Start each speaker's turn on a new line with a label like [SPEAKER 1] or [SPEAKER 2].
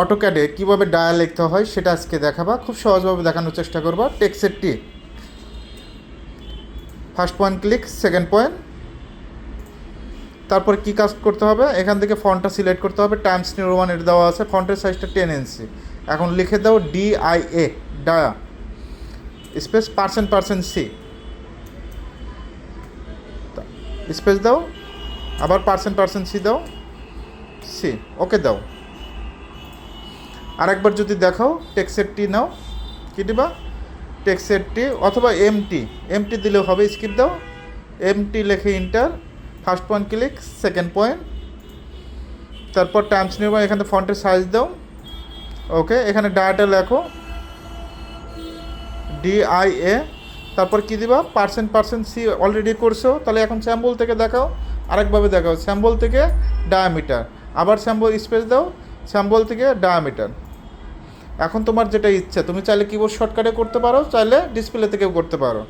[SPEAKER 1] অটোক্যাডে কীভাবে ডায়া লিখতে হয় সেটা আজকে দেখাবা। খুব সহজভাবে দেখানোর চেষ্টা করবা। টেক্সের টি first point click second point তারপর কী কাজ করতে হবে? এখান থেকে ফন্টটা সিলেক্ট করতে হবে। টাইমস নিউ ওয়ান এটা দেওয়া আছে। ফন্টের সাইজটা টেন ইঞ্চি এখন লিখে দাও D I A dia space percent percent C space দাও। আবার পার্সেন্ট পার্সেন্ট সি দাও। সি ওকে দাও। আরেকবার যদি দেখাও টেক্সের টি নাও। কী দিবা? টেক্সের টি অথবা এমটি এমটি দিলেও হবে স্কিপ দাও। এমটি লেখে enter first point click second point তারপর টাইমস নিউ এখানে ফন্টের সাইজ দাও। ওকে এখানে ডায়াটা লেখো। ডিআইএ তারপর কী দিবা? পার্সেন্ট পার্সেন্ট সি অলরেডি করছ। তাহলে এখন স্যাম্বল থেকে দেখাও। আরেকভাবে দেখাও। স্যাম্বল থেকে ডায়ামিটার আবার স্যাম্বল স্পেস দাও। স্যাম্বল থেকে ডায়ামিটার এখন তোমার যেটা ইচ্ছা, তুমি চাইলে কিবোর্ড শর্টকাটে করতে পারো, চাইলে ডিসপ্লে থেকেও করতে পারো।